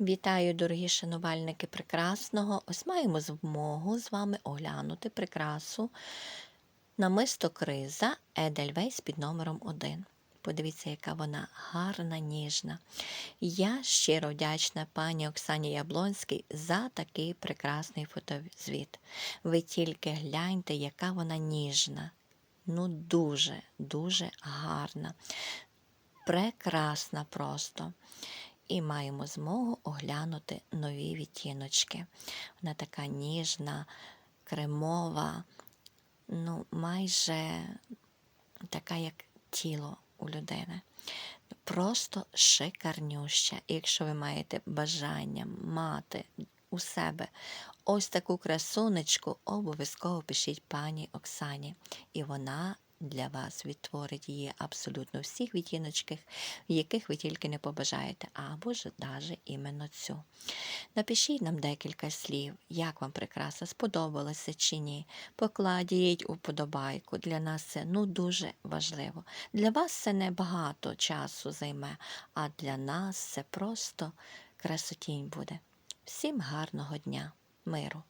Вітаю, дорогі шанувальники прекрасного. Ось маємо змогу з вами оглянути прикрасу намисто криза Едельвейс під номером 1. Подивіться, яка вона гарна, ніжна. Я щиро вдячна пані Оксані Яблонській за такий прекрасний фотозвіт. Ви тільки гляньте, яка вона ніжна. Ну, дуже, дуже гарна. Прекрасна просто і маємо змогу оглянути нові відтіночки. Вона така ніжна, кремова, ну, майже така, як тіло у людини. Просто шикарнюща. І якщо ви маєте бажання мати у себе ось таку красунечку, обов'язково пишіть пані Оксані. І вона для вас відтворить її абсолютно всіх відтіночках, в яких ви тільки не побажаєте, або ж навіть іменно цю. Напишіть нам декілька слів, як вам прикраса сподобалася чи ні. Покладіть уподобайку. Для нас це ну дуже важливо. Для вас це не багато часу займе, а для нас це просто красотінь буде. Всім гарного дня, миру!